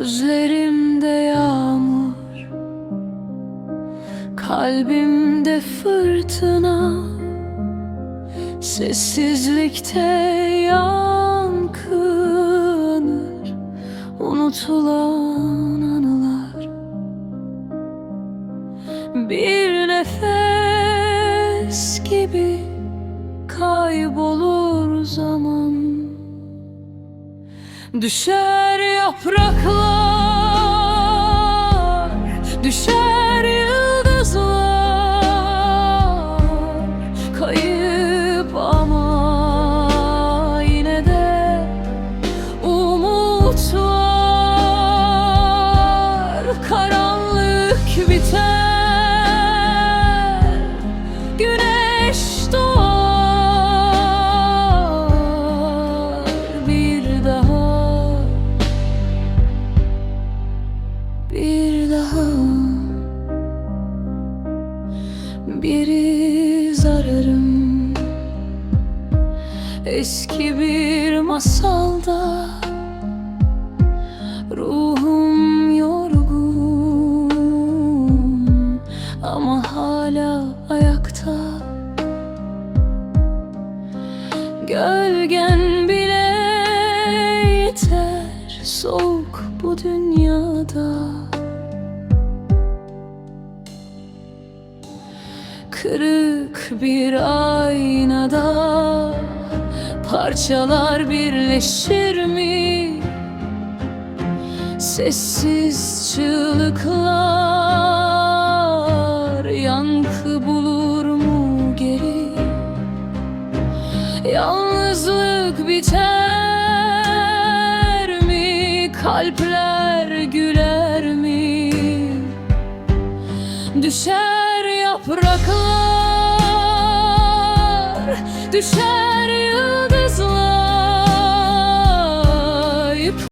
Gözlerimde yağmur Kalbimde fırtına Sessizlikte yankılanır Unutulan anılar. Bir nefes gibi kaybolur zaman. Düşer yapraklar Düşer yıldızlar Bir iz ararım Eski bir masalda Ruhum yorgun. Ama hala ayakta. Gölgen bile yeter. Soğuk bu dünyada Kırık bir aynada Parçalar birleşir mi? Sessiz çığlıklar Yankı bulur mu geri? Yalnızlık biter mi? Kalpler güler mi? Düşer yapraklar Düşer